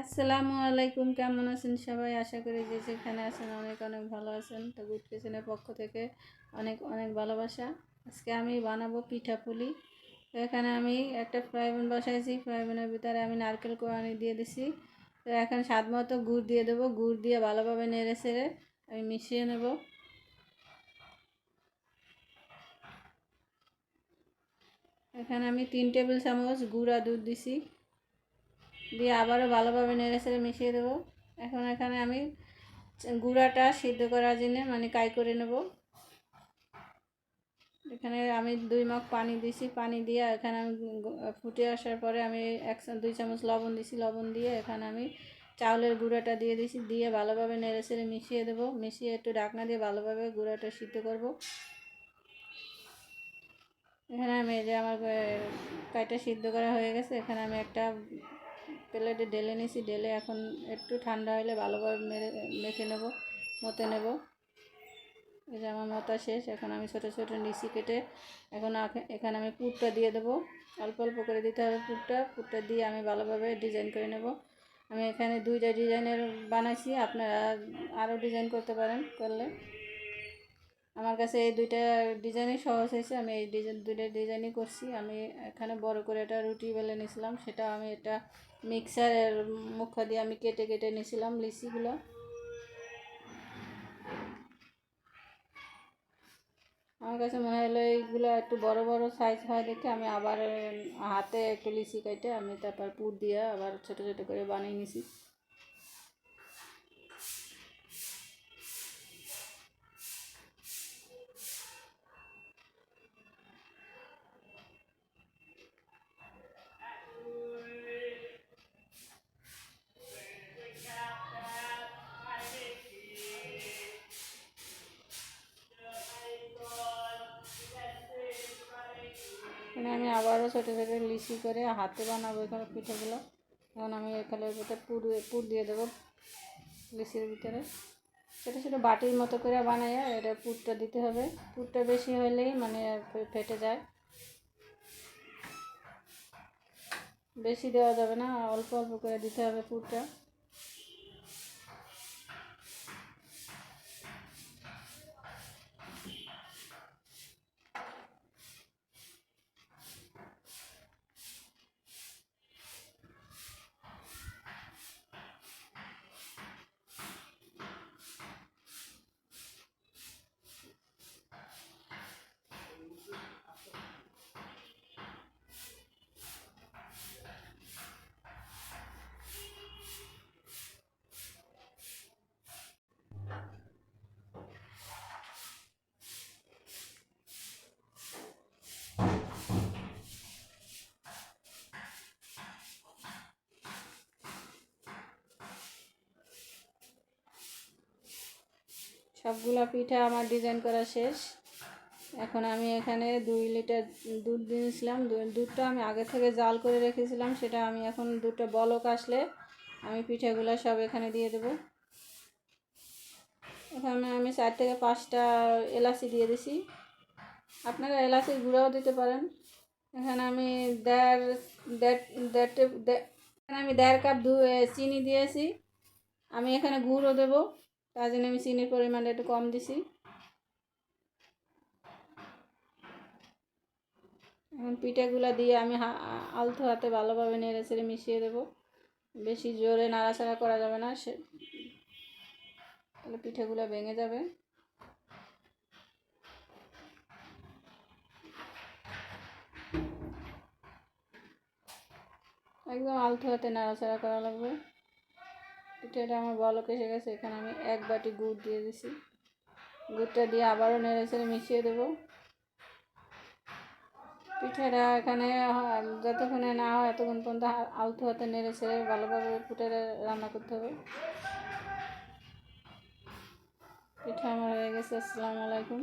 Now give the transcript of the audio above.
আসসালামু আলাইকুম, কেমন আছেন সবাই? আশা করি যে যেখানে আছেন অনেক অনেক ভালো আছেন। তো গুড কিচেনের পক্ষ থেকে অনেক অনেক ভালোবাসা। আজকে আমি বানাবো পিঠাপুলি তো এখানে আমি একটা ফ্রাই প্যান বসাইছি। ফ্রাই প্যানের ভিতরে আমি নারকেল কোয়ানি দিয়ে দিছি। তো এখন স্বাদ মতো গুড় দিয়ে দেবো। গুড় দিয়ে ভালোভাবে নেড়ে ছেড়ে আমি মিশিয়ে নেব। এখানে আমি তিন টেবিল চামচ গুঁড়া দুধ দিছি। দিয়ে আবারও ভালোভাবে নেড়ে ছেড়ে মিশিয়ে দেবো। এখন এখানে আমি গুঁড়াটা সিদ্ধ করার জন্য মানে কাই করে নেব। এখানে আমি দুই মগ পানি দিছি। পানি দিয়ে এখানে আমি ফুটে আসার পরে আমি এক দুই চামচ লবণ দিছি। লবণ দিয়ে এখানে আমি চাউলের গুঁড়াটা দিয়ে দিছি। দিয়ে ভালোভাবে নেড়ে ছেড়ে মিশিয়ে দেবো। মিশিয়ে একটু ডাকনা দিয়ে ভালোভাবে গুঁড়াটা সিদ্ধ করব। এখানে আমি যে আমার কাইটা সিদ্ধ করা হয়ে গেছে। এখানে আমি একটা প্লেটে ঢেলে নিছি, ঢেলে এখন একটু ঠান্ডা হলে ভালোভাবে মেরে, মেখে নেব, মতে নেব। এই যে আমার মতা শেষ, এখন আমি ছোটো ছোটো নিচি কেটে। এখন এখানে আমি পুরটা দিয়ে দেবো। অল্প অল্প করে দিতে হবে পুরটা। পুরটা দিয়ে আমি ভালোভাবে ডিজাইন করে নেব। আমি এখানে দুইটা ডিজাইনের বানাইছি, আপনারা আরও ডিজাইন করতে পারেন, করলে। আমার কাছে এই দুইটা ডিজাইনই সহজ হয়েছে। আমি এই ডিজাইন, দুইটা ডিজাইনই করছি। আমি এখানে বড় করে একটা রুটি বেলে নিয়েছিলাম। সেটা আমি এটা মিক্সারের মুখ দিয়ে আমি কেটে কেটে নিয়েছিলাম লিচিগুলো। আমার কাছে মনে হলো এইগুলো একটু বড় বড় সাইজ হয় দেখে আমি আবার, হাতে একটু লিচি কেটে আমি তারপর পুর দিয়ে আবার ছোট ছোট করে বানিয়ে নিছি আমি আবারও ছোটো ছোটো লিচি করে হাতে বানাবো এখানে পিঠেগুলো। এখন আমি এখানে ভিতরে পুর পুর দিয়ে দেবো লিচির ভিতরে। ছোটো ছোটো বাটির মতো করে বানাইয়া এটা পুরটা দিতে হবে। পুরটা বেশি হলেই মানে ফেটে যায়। বেশি দেওয়া যাবে না, অল্প অল্প করে দিতে হবে পুরটা। সবগুলো পিঠা আমার ডিজাইন করা শেষ। এখন আমি এখানে দুই লিটার দুধ দিয়েছিলাম দুধটা আমি আগে থেকে জাল করে রেখেছিলাম, সেটা আমি এখন দুটো বলক আসলে আমি পিঠাগুলো সব এখানে দিয়ে দেব। এখানে আমি চার থেকে পাঁচটা এলাচি দিয়ে দিছি। আপনারা এলাচির গুঁড়াও দিতে পারেন। এখানে আমি দেড় দেড় দেড় এখানে আমি দেড় কাপ দু চিনি দিয়েছি। আমি এখানে গুঁড়ো দেবো। তার জন্য আমি চিনির পরিমাণটা একটু কম দিছি। এখন পিঠাগুলো দিয়ে আমি আলতো হাতে ভালোভাবে নেড়ে ছেড়ে মিশিয়ে দেবো। বেশি জোরে নাড়াচাড়া করা যাবে না, সে তাহলে পিঠেগুলো ভেঙে যাবে। একদম আলতো হাতে নাড়াচাড়া করা লাগবে। পিঠাটা আমার বলক এসে গেছে, এখানে আমি এক বাটি গুড় দিয়ে দিছি। গুড়টা দিয়ে আবারও নেড়ে ছেড়ে মিশিয়ে দেবো। পিঠাটা এখানে যতক্ষণে না হয় এতক্ষণ পর্যন্ত আলতো হাতে নেড়ে ছেড়ে ভালোভাবে পিঠাটা রান্না করতে হবে। পিঠা আমার হয়ে গেছে, আসসালামু আলাইকুম।